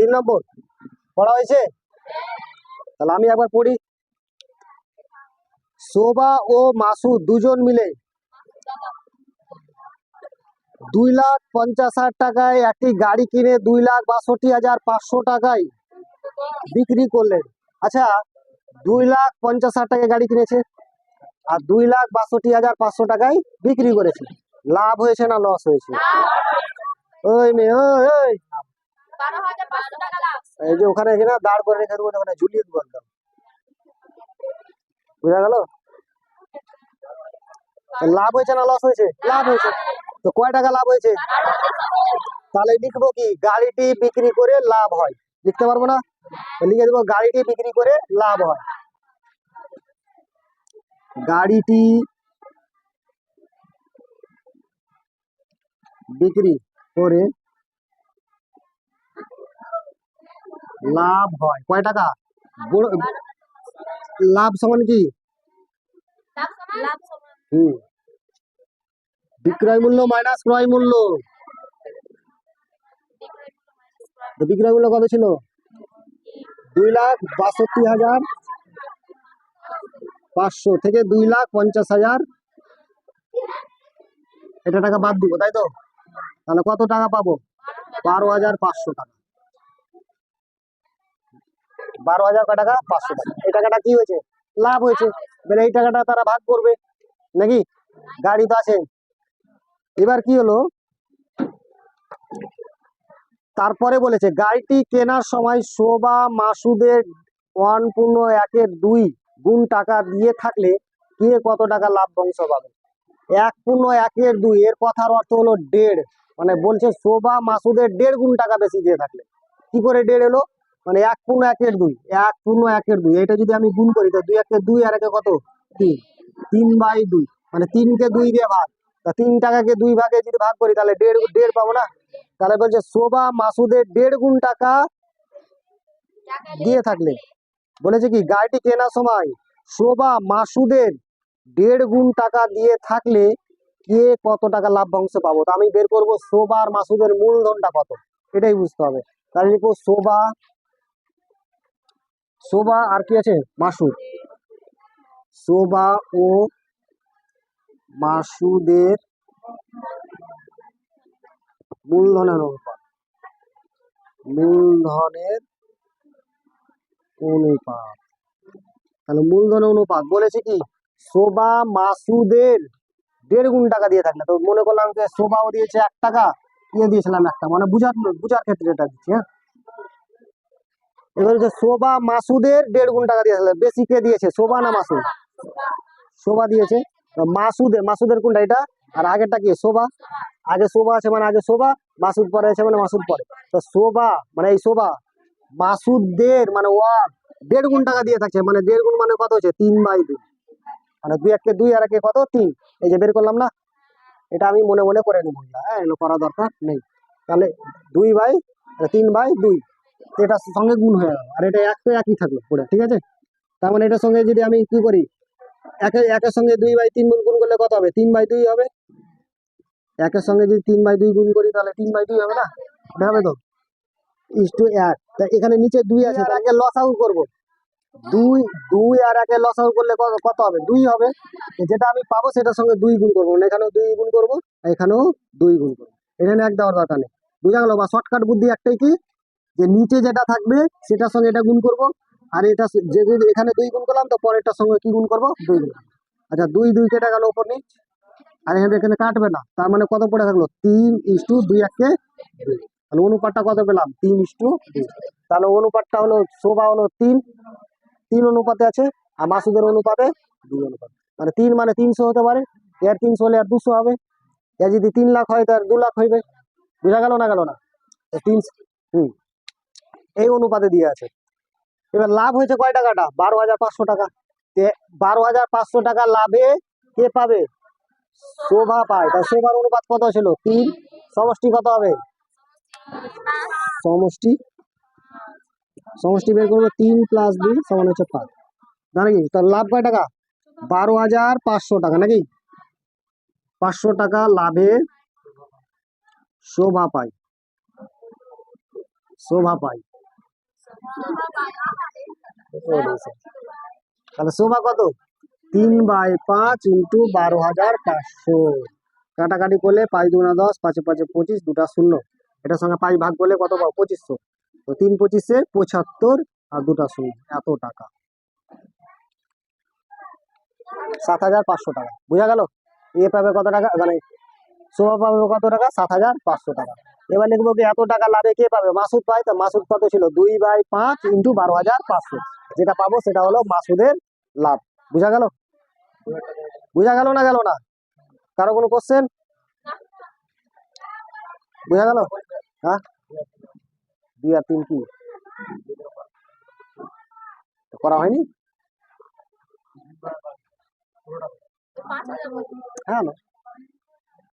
তিন নম্বর। পড়া হয়েছে? তাহলে আমি একবার পড়ি। শোভা ও মাসু দুজন মিলে দুই লাখ পঞ্চাশ হাজার টাকায় একটি গাড়ি কিনে দুই লাখ বাষট্টি হাজার পাঁচশো টাকায় বিক্রি করলেন। আচ্ছা দুই লাখ পঞ্চাশ হাজার টাকায় গাড়ি কিনেছে আর দুই লাখ বাষট্টি হাজার পাঁচশো টাকায় বিক্রি করেছে। লাভ হয়েছে না লস হয়েছে? ওই মেয়ে ওই এই যে ওখানে এখানে দাঁড় করে রেখে দেবো, ওখানে ঝুলিয়ে দেবো একদম। বুঝা গেল? লাভ হয়েছে না লস হয়েছে? লাভ হয়েছে। তো কয় টাকা লাভ হয়েছে? তাহলে লিখব কি, গাড়িটি বিক্রি করে লাভ হয়। লিখতে পারব না? লিখে দেবো, গাড়িটি বিক্রি করে লাভ হয়। গাড়িটি বিক্রি করে লাভ হয়। কয় টাকা? বড়- লাভ সমান কি? হুম। বিক্রয় মূল্য মাইনাস ক্রয় মূল্য। তো বিক্রয় মূল্য কত ছিল? দুই লাখ বাষট্টি হাজার পাঁচশো থেকে দুই লাখ পঞ্চাশ হাজার। এটা টাকা বাদ দিব তাই তো? তাহলে কত টাকা পাবো? বারো হাজার পাঁচশো টাকা। বারো হাজার টাকা, পাঁচশো টাকা। এই টাকাটা কি হয়েছে? লাভ হয়েছে। এবারে এই টাকাটা তারা ভাগ করবে। নাকি? গাড়ি তো আছে। এবার কি হলো? তারপরে বলেছে, গাড়িটি কেনার সময় শোভা মাসুদের ওয়ান পূর্ণ একের দুই গুণ টাকা দিয়ে থাকলে কে কত টাকা লাভ বংশ পাবে? এক পূর্ণ একের দুই, এর কথার অর্থ হলো দেড়। মানে বলছে, শোভা মাসুদের দেড় গুণ টাকা বেশি দিয়ে থাকলে। কি করে দেড় এলো? মানে এক পূর্ণ একের দুই, এক পূর্ণ একের দুই। এটা যদি আমি গুণ করি তো দুই একে দুই আর একে কত? তিন। তিন বাই দুই। মানে তিনকে দুই দিয়ে ভাগ। তা তিন টাকাকে দুই ভাগে যদি ভাগ করি, তাহলে দেড় দেড় পাবো না? তাহলে বলছে শোভা মাসুদের দেড় গুণ টাকা দিয়ে থাকলে। বলেছে কি, গাড়িটি কেনার সময় শোভা মাসুদের দেড় গুণ টাকা দিয়ে থাকলে কে কত টাকা লাভ্যাংশ পাবো? তা আমি বের করব, শোভা আর মাসুদের মূলধনটা কত? এটাই বুঝতে হবে। তাহলে লিখব শোভা শোভা আর কি আছে? মাসুদ। শোভা ও মাসুদের মূলধনের অনুপাত। মূলধনের অনুপাত। তাহলে মূলধনের অনুপাত বলেছে কি? শোভা মাসুদের দেড় গুণ টাকা দিয়ে থাকলে। তো মনে করলাম যে শোভাও দিয়েছে এক টাকা ইয়ে দিয়েছিলাম একটা। মানে বুঝার বুঝার ক্ষেত্রে এটা দিচ্ছি হ্যাঁ? এবার হচ্ছে শোভা মাসুদের দেড় গুণ টাকা দিয়েছিল বেশি কে দিয়েছে? শোভা না মাসুদ? শোভা দিয়েছে। মাসুদের মাসুদের কোনটা এটা? আর আগেরটা কি? শোভা? আগে শোভা আছে মানে আগে শোভা, মাসুদ পরে আছে মানে মাসুদ পরে। তো শোভা মানে এই শোভা মাসুদদের মানে ওয়া দেড় গুণ টাকা দিয়ে থাকছে। মানে দেড় গুণ মানে কত হচ্ছে? তিন বাই দুই। মানে দুই একে দুই আর একে কত? তিন। এই যে বের করলাম না? এটা আমি মনে মনে করে নেব। হ্যাঁ করা দরকার নেই। তাহলে দুই বাই তিন বাই দুই। এটার সঙ্গে গুণ হয়ে গেল। আর এটা এক তো একই থাকল পুরো, ঠিক আছে? তার মানে এটার সঙ্গে যদি আমি কি করি, একে একের সঙ্গে দুই বাই তিন গুণ গুণ করলে কত হবে? তিন বাই দুই হবে। একের সঙ্গে যদি তিন বাই দুই গুণ করি, তাহলে তিন বাই দুই হবে না? হবে তো? ইস টু এক। তা এখানে নিচে দুই আছে তাকে লস আউট করব। দুই দুই আর একে লস আউট করলে কত হবে? দুই হবে। যেটা আমি পাবো, সেটার সঙ্গে দুই গুণ করব। মানে এখানেও দুই গুণ করব এখানেও দুই গুণ করব। এখানে এক দেওয়ার দরকার নেই। বুঝা গেল? বা শর্টকাট বুদ্ধি একটাই কি? যে নিচে যেটা থাকবে, সেটার সঙ্গে এটা গুণ করব। আর এটা যে এখানে দুই গুণ করলাম, তো পরেরটার সঙ্গে কি গুণ করব? দুই গুণ আচ্ছা দুই দুই কেটে গেল ওপর নিচ। আর এখানে এখানে কাটবে না। তার মানে কত পড়ে থাকল? তিন ইস টু দুই একে দুই। তাহলে অনুপাতটা কত পেলাম? তিন ইস টু দুই। তাহলে অনুপাতটা হলো, শোভা হলো তিন। তিন অনুপাতে আছে, আর মাসুদের অনুপাতে দুই অনুপাত। মানে তিন মানে তিনশো হতে পারে। এর তিনশো হলে আর দুশো হবে। এর যদি তিন লাখ হয় তার দু লাখ হইবে। বোঝা গেল না গেল না? তো তিন হুম। এই অনুপাতে দিয়ে আছে। এবার লাভ হয়েছে কয় টাকাটা? বারো হাজার পাঁচশো টাকা। বারো হাজার পাঁচশো টাকা লাভে কে পাবে? শোভা পায়। তা শোভার অনুপাত কত ছিল? তিন। সমষ্টি কত হবে? সমষ্টি। সমষ্টি বের করব তিন প্লাস দুই সমান হচ্ছে পাঁচ। নাকি তার লাভ কয় টাকা? বারো হাজার পাঁচশো টাকা নাকি? পাঁচশো টাকা লাভে শোভা পায়। শোভা পায়। তাহলে শোভা কত? তিন বাই পাঁচ ইন্টু বারো হাজার পাঁচশো। কাটাকাটি করলে পাঁচ দুনা দশ, পাঁচে পাঁচে পঁচিশ, দুটা শূন্য। এটার সঙ্গে পাঁচ ভাগ করলে কত পাবো? পঁচিশশো। তো তিন পঁচিশে পঁচাত্তর আর দুটা শূন্য, এত টাকা। সাত হাজার পাঁচশো টাকা। বোঝা গেল? এ পাবে কত টাকা? মানে শোভা পাবে কত টাকা? সাত হাজার পাঁচশো টাকা। এবার লিখব কি, এত টাকা লাভে কে পাবে? মাসুদ পায় তো মাসুদ কত ছিল? দুই বাই পাঁচ ইন্টু বারো হাজার পাঁচশো। যেটা পাবো সেটা হলো মাসুদের লাভ। বুঝা গেল? বুঝা গেল না গেল না? কারও কোনো কোশ্চেন বুঝা গেল? হ্যাঁ? দুই আর তিন কি? করা হয়নি। হ্যাঁ